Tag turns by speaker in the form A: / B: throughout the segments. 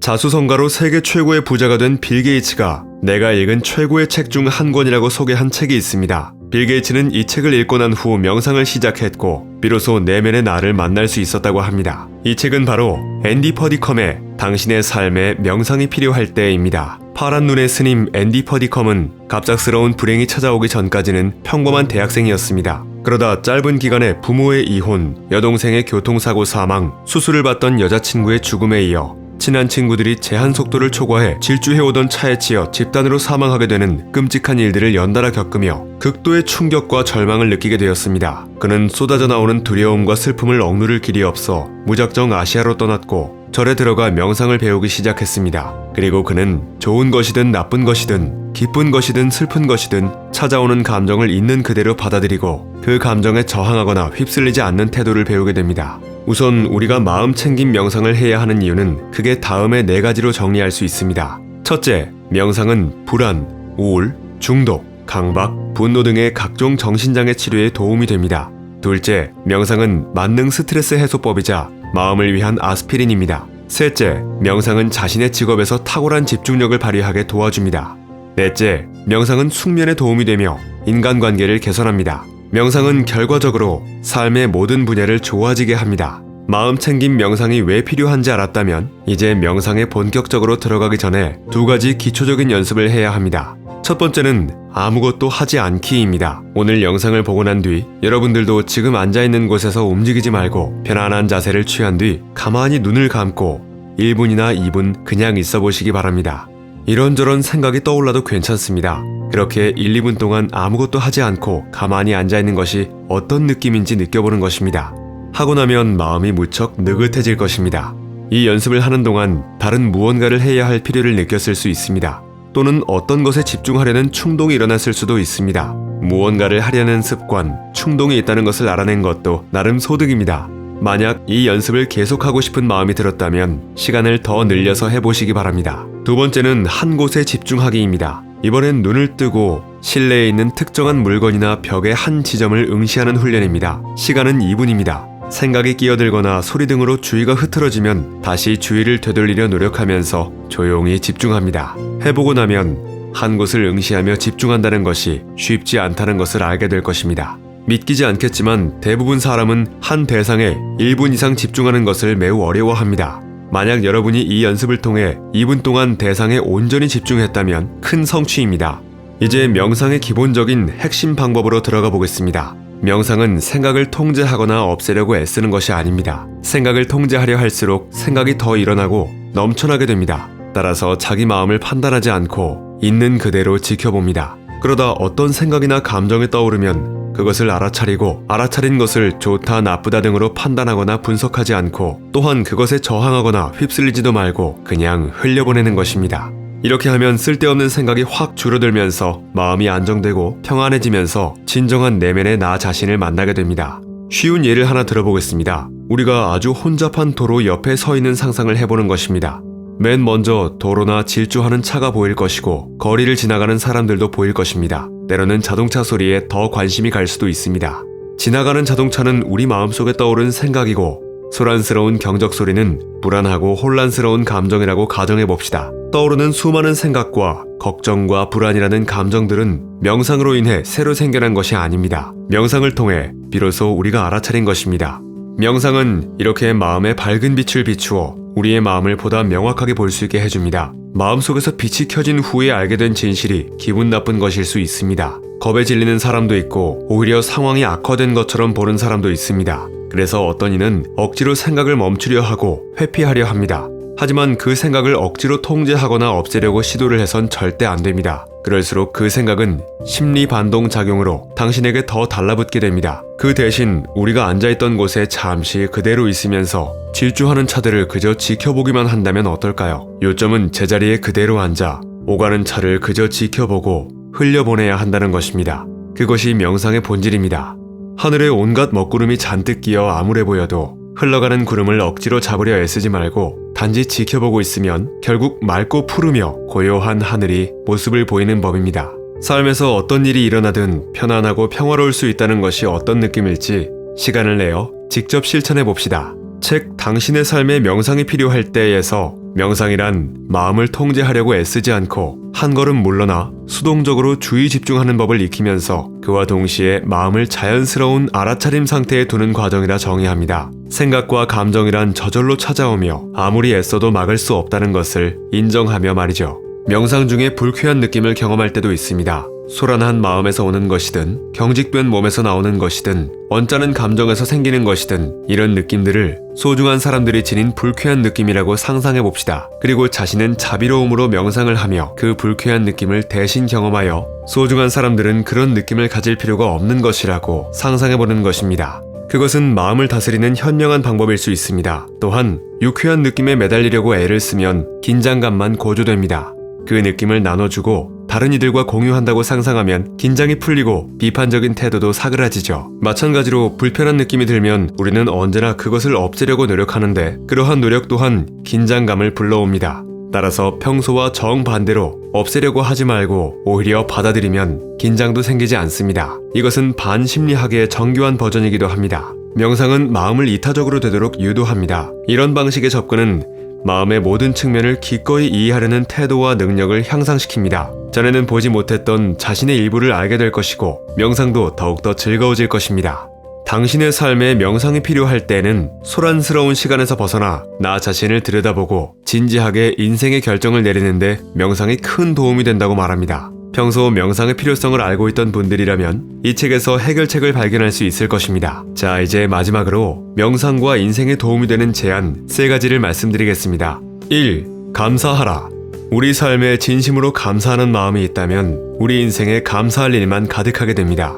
A: 자수성가로 세계 최고의 부자가 된 빌 게이츠가 내가 읽은 최고의 책 중 한 권이라고 소개한 책이 있습니다. 빌 게이츠는 이 책을 읽고 난 후 명상을 시작했고 비로소 내면의 나를 만날 수 있었다고 합니다. 이 책은 바로 앤디 퍼디컴의 당신의 삶에 명상이 필요할 때입니다. 파란 눈의 스님 앤디 퍼디컴은 갑작스러운 불행이 찾아오기 전까지는 평범한 대학생이었습니다. 그러다 짧은 기간에 부모의 이혼, 여동생의 교통사고 사망, 수술을 받던 여자친구의 죽음에 이어 친한 친구들이 제한 속도를 초과해 질주해오던 차에 치여 집단으로 사망하게 되는 끔찍한 일들을 연달아 겪으며 극도의 충격과 절망을 느끼게 되었습니다. 그는 쏟아져 나오는 두려움과 슬픔을 억누를 길이 없어 무작정 아시아로 떠났고 절에 들어가 명상을 배우기 시작했습니다. 그리고 그는 좋은 것이든 나쁜 것이든 기쁜 것이든 슬픈 것이든 찾아오는 감정을 있는 그대로 받아들이고 그 감정에 저항하거나 휩쓸리지 않는 태도를 배우게 됩니다. 우선 우리가 마음 챙김 명상을 해야 하는 이유는 크게 다음의 네 가지로 정리할 수 있습니다. 첫째, 명상은 불안, 우울, 중독, 강박, 분노 등의 각종 정신장애 치료에 도움이 됩니다. 둘째, 명상은 만능 스트레스 해소법이자 마음을 위한 아스피린입니다. 셋째, 명상은 자신의 직업에서 탁월한 집중력을 발휘하게 도와줍니다. 넷째, 명상은 숙면에 도움이 되며 인간관계를 개선합니다. 명상은 결과적으로 삶의 모든 분야를 좋아지게 합니다. 마음 챙김 명상이 왜 필요한지 알았다면 이제 명상에 본격적으로 들어가기 전에 두 가지 기초적인 연습을 해야 합니다. 첫 번째는 아무것도 하지 않기입니다. 오늘 영상을 보고 난 뒤 여러분들도 지금 앉아있는 곳에서 움직이지 말고 편안한 자세를 취한 뒤 가만히 눈을 감고 1분이나 2분 그냥 있어 보시기 바랍니다. 이런저런 생각이 떠올라도 괜찮습니다. 그렇게 1, 2분 동안 아무것도 하지 않고 가만히 앉아있는 것이 어떤 느낌인지 느껴보는 것입니다. 하고 나면 마음이 무척 느긋해질 것입니다. 이 연습을 하는 동안 다른 무언가를 해야 할 필요를 느꼈을 수 있습니다. 또는 어떤 것에 집중하려는 충동이 일어났을 수도 있습니다. 무언가를 하려는 습관, 충동이 있다는 것을 알아낸 것도 나름 소득입니다. 만약 이 연습을 계속하고 싶은 마음이 들었다면 시간을 더 늘려서 해보시기 바랍니다. 두 번째는 한 곳에 집중하기입니다. 이번엔 눈을 뜨고 실내에 있는 특정한 물건이나 벽의 한 지점을 응시하는 훈련입니다. 시간은 2분입니다. 생각이 끼어들거나 소리 등으로 주의가 흐트러지면 다시 주의를 되돌리려 노력하면서 조용히 집중합니다. 해보고 나면 한 곳을 응시하며 집중한다는 것이 쉽지 않다는 것을 알게 될 것입니다. 믿기지 않겠지만 대부분 사람은 한 대상에 1분 이상 집중하는 것을 매우 어려워합니다. 만약 여러분이 이 연습을 통해 2분 동안 대상에 온전히 집중했다면 큰 성취입니다. 이제 명상의 기본적인 핵심 방법으로 들어가 보겠습니다. 명상은 생각을 통제하거나 없애려고 애쓰는 것이 아닙니다. 생각을 통제하려 할수록 생각이 더 일어나고 넘쳐나게 됩니다. 따라서 자기 마음을 판단하지 않고 있는 그대로 지켜봅니다. 그러다 어떤 생각이나 감정이 떠오르면 그것을 알아차리고 알아차린 것을 좋다 나쁘다 등으로 판단하거나 분석하지 않고 또한 그것에 저항하거나 휩쓸리지도 말고 그냥 흘려보내는 것입니다. 이렇게 하면 쓸데없는 생각이 확 줄어들면서 마음이 안정되고 평안해지면서 진정한 내면의 나 자신을 만나게 됩니다. 쉬운 예를 하나 들어보겠습니다. 우리가 아주 혼잡한 도로 옆에 서 있는 상상을 해보는 것입니다. 맨 먼저 도로나 질주하는 차가 보일 것이고 거리를 지나가는 사람들도 보일 것입니다. 때로는 자동차 소리에 더 관심이 갈 수도 있습니다. 지나가는 자동차는 우리 마음속에 떠오른 생각이고 소란스러운 경적 소리는 불안하고 혼란스러운 감정이라고 가정해 봅시다. 떠오르는 수많은 생각과 걱정과 불안이라는 감정들은 명상으로 인해 새로 생겨난 것이 아닙니다. 명상을 통해 비로소 우리가 알아차린 것입니다. 명상은 이렇게 마음에 밝은 빛을 비추어 우리의 마음을 보다 명확하게 볼 수 있게 해줍니다. 마음속에서 빛이 켜진 후에 알게 된 진실이 기분 나쁜 것일 수 있습니다. 겁에 질리는 사람도 있고 오히려 상황이 악화된 것처럼 보는 사람도 있습니다. 그래서 어떤 이는 억지로 생각을 멈추려 하고 회피하려 합니다. 하지만 그 생각을 억지로 통제하거나 없애려고 시도를 해선 절대 안 됩니다. 그럴수록 그 생각은 심리 반동 작용으로 당신에게 더 달라붙게 됩니다. 그 대신 우리가 앉아있던 곳에 잠시 그대로 있으면서 질주하는 차들을 그저 지켜보기만 한다면 어떨까요? 요점은 제자리에 그대로 앉아 오가는 차를 그저 지켜보고 흘려보내야 한다는 것입니다. 그것이 명상의 본질입니다. 하늘에 온갖 먹구름이 잔뜩 끼어 암울해 보여도 흘러가는 구름을 억지로 잡으려 애쓰지 말고 단지 지켜보고 있으면 결국 맑고 푸르며 고요한 하늘이 모습을 보이는 법입니다. 삶에서 어떤 일이 일어나든 편안하고 평화로울 수 있다는 것이 어떤 느낌일지 시간을 내어 직접 실천해 봅시다. 책 당신의 삶에 명상이 필요할 때에서 명상이란 마음을 통제하려고 애쓰지 않고 한 걸음 물러나 수동적으로 주의 집중하는 법을 익히면서 그와 동시에 마음을 자연스러운 알아차림 상태에 두는 과정이라 정의합니다. 생각과 감정이란 저절로 찾아오며 아무리 애써도 막을 수 없다는 것을 인정하며 말이죠. 명상 중에 불쾌한 느낌을 경험할 때도 있습니다. 소란한 마음에서 오는 것이든 경직된 몸에서 나오는 것이든 언짢은 감정에서 생기는 것이든 이런 느낌들을 소중한 사람들이 지닌 불쾌한 느낌이라고 상상해 봅시다. 그리고 자신은 자비로움으로 명상을 하며 그 불쾌한 느낌을 대신 경험하여 소중한 사람들은 그런 느낌을 가질 필요가 없는 것이라고 상상해 보는 것입니다. 그것은 마음을 다스리는 현명한 방법일 수 있습니다. 또한 유쾌한 느낌에 매달리려고 애를 쓰면 긴장감만 고조됩니다. 그 느낌을 나눠주고 다른 이들과 공유한다고 상상하면 긴장이 풀리고 비판적인 태도도 사그라지죠. 마찬가지로 불편한 느낌이 들면 우리는 언제나 그것을 없애려고 노력하는데 그러한 노력 또한 긴장감을 불러옵니다. 따라서 평소와 정반대로 없애려고 하지 말고 오히려 받아들이면 긴장도 생기지 않습니다. 이것은 반심리학의 정교한 버전이기도 합니다. 명상은 마음을 이타적으로 되도록 유도합니다. 이런 방식의 접근은 마음의 모든 측면을 기꺼이 이해하려는 태도와 능력을 향상시킵니다. 전에는 보지 못했던 자신의 일부를 알게 될 것이고 명상도 더욱더 즐거워질 것입니다. 당신의 삶에 명상이 필요할 때는 소란스러운 시간에서 벗어나 나 자신을 들여다보고 진지하게 인생의 결정을 내리는데 명상이 큰 도움이 된다고 말합니다. 평소 명상의 필요성을 알고 있던 분들이라면 이 책에서 해결책을 발견할 수 있을 것입니다. 자, 이제 마지막으로 명상과 인생에 도움이 되는 제안 세 가지를 말씀드리겠습니다. 1. 감사하라. 우리 삶에 진심으로 감사하는 마음이 있다면 우리 인생에 감사할 일만 가득하게 됩니다.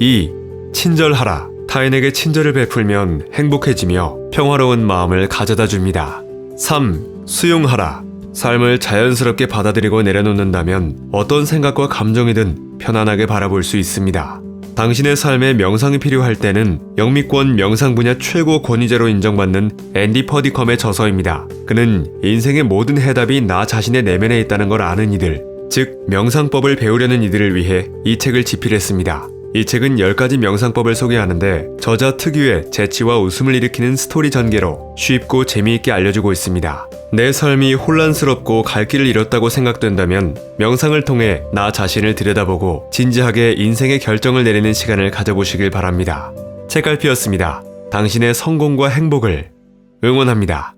A: 2. 친절하라. 타인에게 친절을 베풀면 행복해지며 평화로운 마음을 가져다 줍니다. 3. 수용하라. 삶을 자연스럽게 받아들이고 내려놓는다면 어떤 생각과 감정이든 편안하게 바라볼 수 있습니다. 당신의 삶에 명상이 필요할 때는 영미권 명상 분야 최고 권위자로 인정받는 앤디 퍼디컴의 저서입니다. 그는 인생의 모든 해답이 나 자신의 내면에 있다는 걸 아는 이들, 즉 명상법을 배우려는 이들을 위해 이 책을 집필했습니다. 이 책은 10가지 명상법을 소개하는데 저자 특유의 재치와 웃음을 일으키는 스토리 전개로 쉽고 재미있게 알려주고 있습니다. 내 삶이 혼란스럽고 갈 길을 잃었다고 생각된다면 명상을 통해 나 자신을 들여다보고 진지하게 인생의 결정을 내리는 시간을 가져보시길 바랍니다. 책갈피였습니다. 당신의 성공과 행복을 응원합니다.